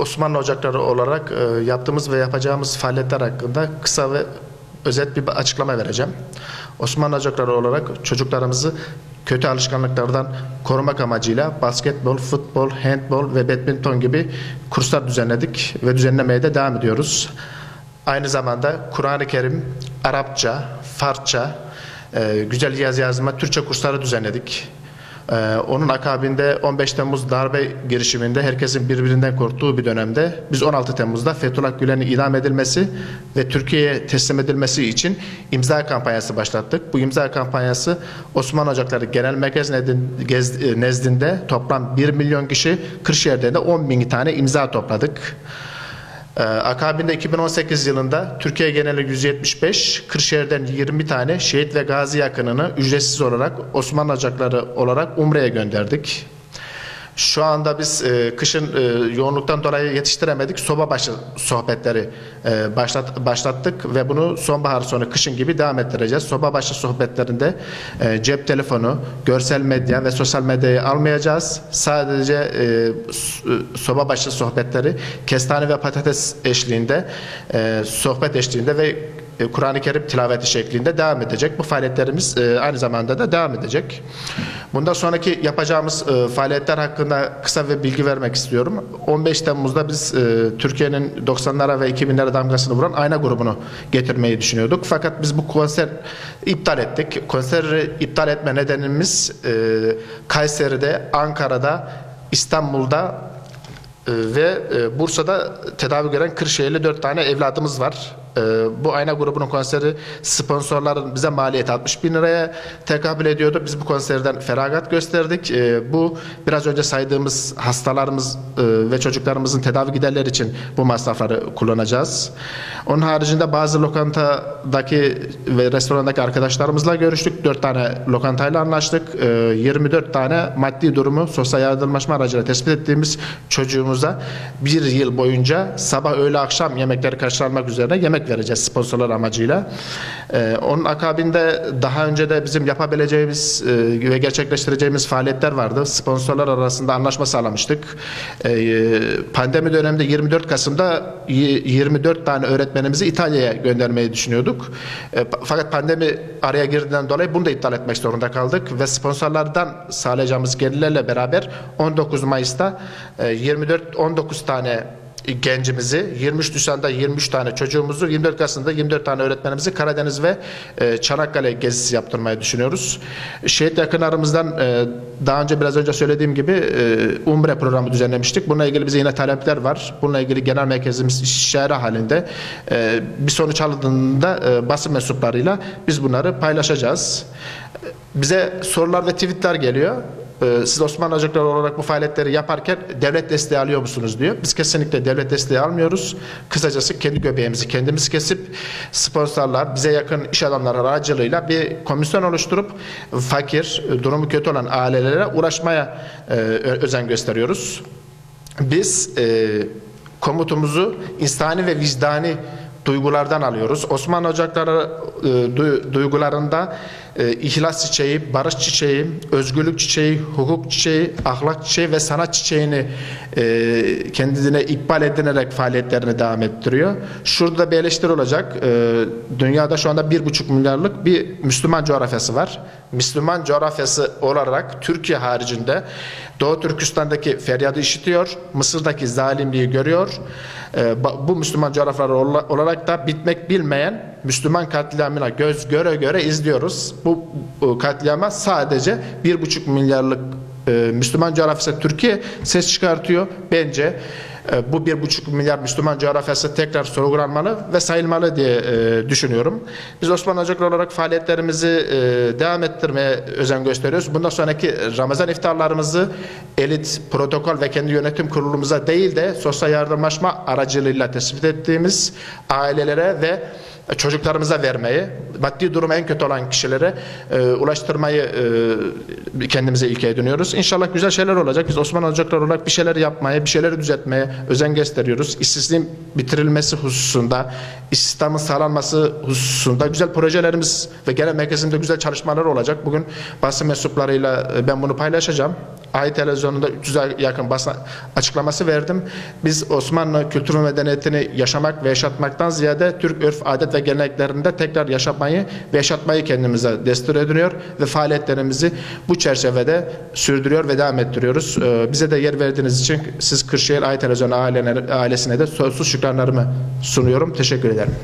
Osmanlı Ocakları olarak e, yaptığımız ve yapacağımız faaliyetler hakkında kısa ve özet bir açıklama vereceğim. Osmanlı Ocakları olarak çocuklarımızı kötü alışkanlıklardan korumak amacıyla basketbol, futbol, handbol ve badminton gibi kurslar düzenledik ve düzenlemeye de devam ediyoruz. Aynı zamanda Kur'an-ı Kerim, Arapça, Farsça, e, güzel yaz yazma, Türkçe kursları düzenledik. Ee, onun akabinde 15 Temmuz darbe girişiminde herkesin birbirinden korktuğu bir dönemde biz 16 Temmuz'da Fethullah Gülen'in idam edilmesi ve Türkiye'ye teslim edilmesi için imza kampanyası başlattık. Bu imza kampanyası Osmanlı Ocakları Genel Merkez nezdinde toplam 1 milyon kişi Kırşehir'de de 10 bin tane imza topladık. Ee, akabinde 2018 yılında Türkiye geneli 175, Kırşehir'den 20 tane şehit ve gazi yakınını ücretsiz olarak Osmanlı Ocakları olarak Umre'ye gönderdik. Şu anda biz e, kışın e, yoğunluktan dolayı yetiştiremedik. Soba başı sohbetleri e, başlat, başlattık ve bunu sonbahar sonu kışın gibi devam ettireceğiz. Soba başı sohbetlerinde e, cep telefonu, görsel medya ve sosyal medyayı almayacağız. Sadece e, e, soba başı sohbetleri kestane ve patates eşliğinde, e, sohbet eşliğinde ve Kur'an-ı Kerim tilaveti şeklinde devam edecek. Bu faaliyetlerimiz e, aynı zamanda da devam edecek. Bundan sonraki yapacağımız e, faaliyetler hakkında kısa ve bilgi vermek istiyorum. 15 Temmuz'da biz e, Türkiye'nin 90'lara ve 2000'lere damgasını vuran Ayna grubunu getirmeyi düşünüyorduk. Fakat biz bu konser iptal ettik. Konseri iptal etme nedenimiz e, Kayseri'de, Ankara'da, İstanbul'da ve e, Bursa'da tedavi gören Kırşehirli dört tane evladımız var. Ee, Bu ayna grubunun konseri sponsorların bize maliyeti 60 bin liraya tekabül ediyordu. Biz bu konserden feragat gösterdik. Ee, Bu biraz önce saydığımız hastalarımız e, ve çocuklarımızın tedavi giderleri için bu masrafları kullanacağız. Onun haricinde bazı lokantadaki ve restorandaki arkadaşlarımızla görüştük. Dört tane lokantayla anlaştık. Ee, 24 tane maddi durumu sosyal yardımlaşma aracıyla tespit ettiğimiz çocuğumuza bir yıl boyunca sabah öğle akşam yemekleri karşılanmak üzere yemek vereceğiz sponsorlar amacıyla. Ee, onun akabinde daha önce de bizim yapabileceğimiz e, ve gerçekleştireceğimiz faaliyetler vardı. Sponsorlar arasında anlaşma sağlamıştık. Ee, pandemi döneminde 24 Kasım'da y- 24 tane öğretmenimizi İtalya'ya göndermeyi düşünüyorduk. E, Fakat pandemi araya girdiğinden dolayı bunu da iptal etmek zorunda kaldık ve sponsorlardan sağlayacağımız gelirlerle beraber 19 Mayıs'ta e, 24 19 tane gencimizi, 23 Nisan'da 23 tane çocuğumuzu, 24 Kasım'da 24 tane öğretmenimizi Karadeniz ve e, Çanakkale gezisi yaptırmayı düşünüyoruz. Şehit yakınlarımızdan e, daha önce biraz önce söylediğim gibi e, Umre programı düzenlemiştik. Bununla ilgili bize yine talepler var. Bununla ilgili genel merkezimiz istişare halinde e, bir sonuç alındığında e, basın mensuplarıyla biz bunları paylaşacağız. Bize sorular ve tweetler geliyor. Ee, Siz Osmanlı Ocakları olarak bu faaliyetleri yaparken devlet desteği alıyor musunuz diyor. Biz kesinlikle devlet desteği almıyoruz. Kısacası kendi göbeğimizi kendimiz kesip sponsorlar, bize yakın iş adamları aracılığıyla bir komisyon oluşturup fakir, durumu kötü olan ailelere uğraşmaya e, özen gösteriyoruz. Biz e, komutumuzu insani ve vicdani duygulardan alıyoruz. Osmanlı Ocakları e, du- duygularında e, ihlas çiçeği, barış çiçeği, özgürlük çiçeği, hukuk çiçeği, ahlak çiçeği ve sanat çiçeğini e, kendine ikbal edinerek faaliyetlerini devam ettiriyor. Şurada bir eleştiri olacak. E, dünyada şu anda bir buçuk milyarlık bir Müslüman coğrafyası var. Müslüman coğrafyası olarak Türkiye haricinde Doğu Türkistan'daki feryadı işitiyor, Mısır'daki zalimliği görüyor. Ee, bu Müslüman coğrafyalar ola- olarak da bitmek bilmeyen Müslüman katliamına göz göre göre izliyoruz. Bu, katliama sadece bir buçuk milyarlık e, Müslüman coğrafyası Türkiye ses çıkartıyor. Bence bu bir buçuk milyar Müslüman coğrafyası tekrar sorgulanmalı ve sayılmalı diye e, düşünüyorum. Biz Osmanlı Ocakları olarak faaliyetlerimizi e, devam ettirmeye özen gösteriyoruz. Bundan sonraki Ramazan iftarlarımızı elit, protokol ve kendi yönetim kurulumuza değil de sosyal yardımlaşma aracılığıyla tespit ettiğimiz ailelere ve çocuklarımıza vermeyi, maddi durumu en kötü olan kişilere e, ulaştırmayı e, kendimize ilke ediniyoruz. İnşallah güzel şeyler olacak. Biz Osmanlı Ocakları olarak bir şeyler yapmaya, bir şeyleri düzeltmeye özen gösteriyoruz. İşsizliğin bitirilmesi hususunda, istihdamın sağlanması hususunda güzel projelerimiz ve genel merkezinde güzel çalışmalar olacak. Bugün basın mensuplarıyla e, ben bunu paylaşacağım. Ay televizyonunda 300'e yakın basın açıklaması verdim. Biz Osmanlı kültür ve medeniyetini yaşamak ve yaşatmaktan ziyade Türk örf, adet ve geleneklerinde tekrar yaşamayı ve yaşatmayı kendimize destur ediniyor ve faaliyetlerimizi bu çerçevede sürdürüyor ve devam ettiriyoruz. Ee, Bize de yer verdiğiniz için siz Kırşehir Ay Televizyonu ailesine de sonsuz şükranlarımı sunuyorum. Teşekkür ederim.